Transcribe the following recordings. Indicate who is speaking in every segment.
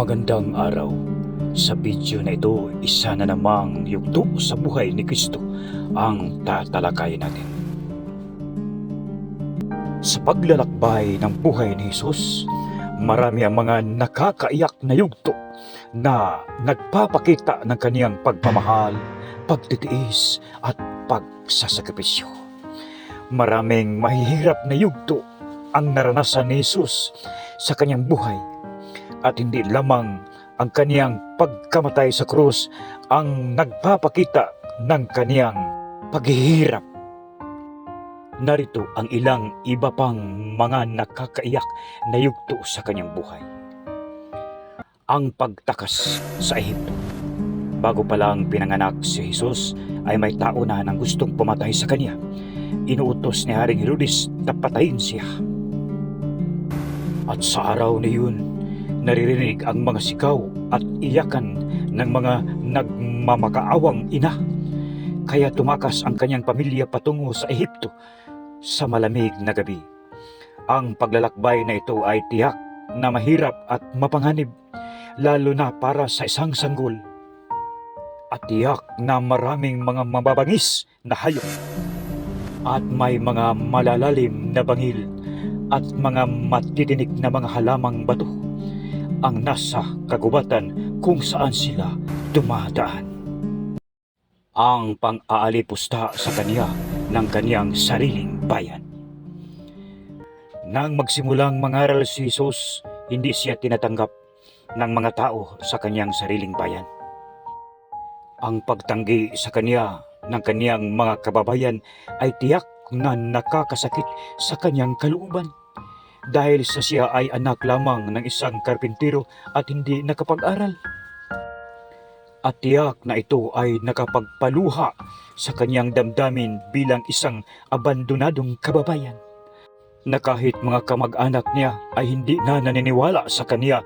Speaker 1: Magandang araw. Sa video na ito, isa na namang yugto sa buhay ni Kristo ang tatalakayin natin. Sa paglalakbay ng buhay ni Jesus, marami ang mga nakakaiyak na yugto na nagpapakita ng kaniyang pagmamahal, pagtitiis at pagsasakripisyo. Maraming mahihirap na yugto ang naranasan ni Jesus sa kanyang buhay at hindi lamang ang kaniyang pagkamatay sa krus ang nagpapakita ng kaniyang paghihirap. Narito ang ilang iba pang mga nakakaiyak na yugto sa kanyang buhay. Ang pagtakas sa Ehipto. Bago pa lang pinanganak si Jesus ay may tao na nang gustong pumatay sa kanya. Inuutos ni Haring Herodes na patayin siya. At sa araw na yun, naririnig ang mga sigaw at iyakan ng mga nagmamakaawang ina. Kaya tumakas ang kanyang pamilya patungo sa Ehipto sa malamig na gabi. Ang paglalakbay na ito ay tiyak na mahirap at mapanganib, lalo na para sa isang sanggol. At tiyak na maraming mga mababangis na hayop at may mga malalalim na bangil at mga matitinik na mga halamang bato ang nasa kagubatan kung saan sila dumadaan. Ang pang-aalipusta sa kanya ng kaniyang sariling bayan. Nang magsimulang mangaral si Jesus, hindi siya tinatanggap ng mga tao sa kaniyang sariling bayan. Ang pagtanggi sa kanya ng kaniyang mga kababayan ay tiyak na nakakasakit sa kanyang kalooban dahil sa siya ay anak lamang ng isang karpintero at hindi nakapag-aral. At tiyak na ito ay nakapagpaluha sa kanyang damdamin bilang isang abandonadong kababayan. Na kahit mga kamag-anak niya ay hindi na naniniwala sa kanya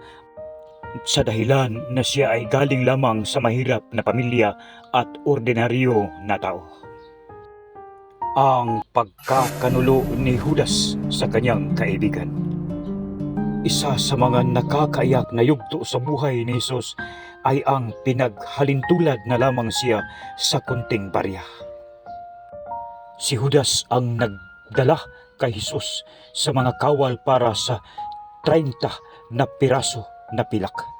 Speaker 1: sa dahilan na siya ay galing lamang sa mahirap na pamilya at ordinaryo na tao ang pagkakanulo ni Judas sa kanyang kaibigan. Isa sa mga nakakaiyak na yugto sa buhay ni Jesus ay ang pinaghalintulad na lamang siya sa kunting barya. Si Judas ang nagdala kay Jesus sa mga kawal para sa 30 na piraso na pilak.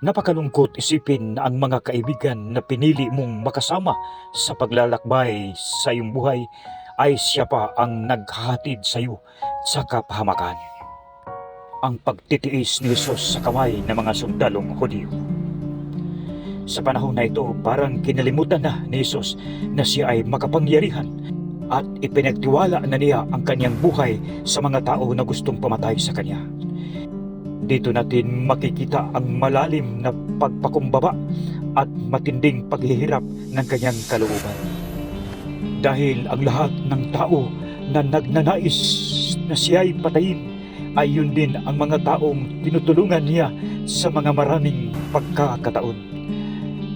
Speaker 1: Napakalungkot isipin na ang mga kaibigan na pinili mong makasama sa paglalakbay sa iyong buhay ay siya pa ang naghahatid sa iyo sa kapahamakan. Ang pagtitiis ni Jesus sa kamay ng mga sundalong Hudyo. Sa panahon na ito, parang kinalimutan na ni Jesus na siya ay makapangyarihan at ipinagtiwala na niya ang kanyang buhay sa mga tao na gustong pamatay sa kanya. Dito natin makikita ang malalim na pagpakumbaba at matinding paghihirap ng kanyang kalooban. Dahil ang lahat ng tao na nagnanais na siya'y patayin ay yun din ang mga taong tinutulungan niya sa mga maraming pagkakataon.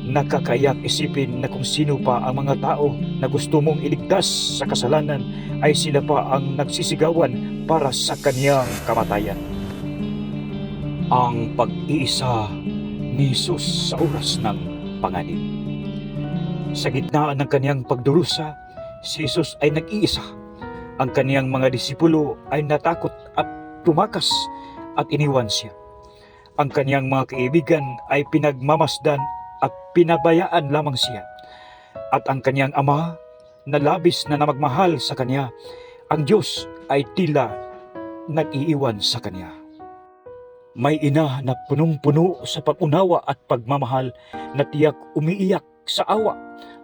Speaker 1: Nakakayak isipin na kung sino pa ang mga tao na gusto mong iligtas sa kasalanan ay sila pa ang nagsisigawan para sa kaniyang kamatayan ang pag-iisa ni Jesus sa oras ng panganib. Sa gitna ng kaniyang pagdurusa, si Jesus ay nag-iisa. Ang kaniyang mga disipulo ay natakot at tumakas at iniwan siya. Ang kaniyang mga kaibigan ay pinagmamasdan at pinabayaan lamang siya. At ang kaniyang ama na labis na namagmahal sa kanya, ang Diyos ay tila nag-iiwan sa kanya. May ina na punong-puno sa pag-unawa at pagmamahal na tiyak umiiyak sa awa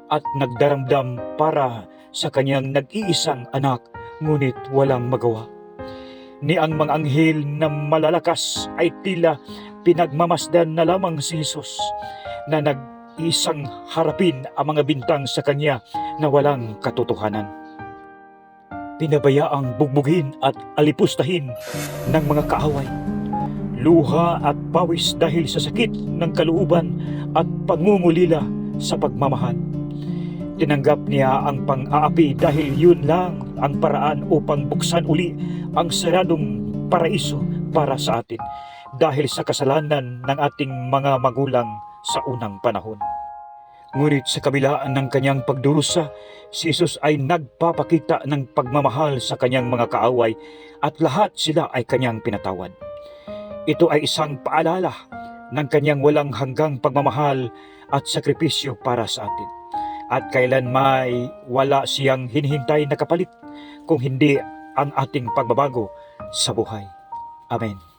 Speaker 1: at nagdaramdam para sa kanyang nag-iisang anak ngunit walang magawa. Ni ang mga anghel na malalakas ay tila pinagmamasdan na lamang si Jesus na nag-isang harapin ang mga bintang sa kanya na walang katotohanan. Pinabayaang bugbugin at alipustahin ng mga kaaway luha at pawis dahil sa sakit ng kalooban at pangungulila sa pagmamahal. Tinanggap niya ang pang-aapi dahil yun lang ang paraan upang buksan uli ang saradong paraiso para sa atin. dahil sa kasalanan ng ating mga magulang sa unang panahon. Ngunit sa kabila ng kanyang pagdurusa, si Jesus ay nagpapakita ng pagmamahal sa kanyang mga kaaway at lahat sila ay kanyang pinatawad. Ito ay isang paalala ng kanyang walang hanggang pagmamahal at sakripisyo para sa atin. At kailan may wala siyang hinihintay na kapalit kung hindi ang ating pagbabago sa buhay. Amen.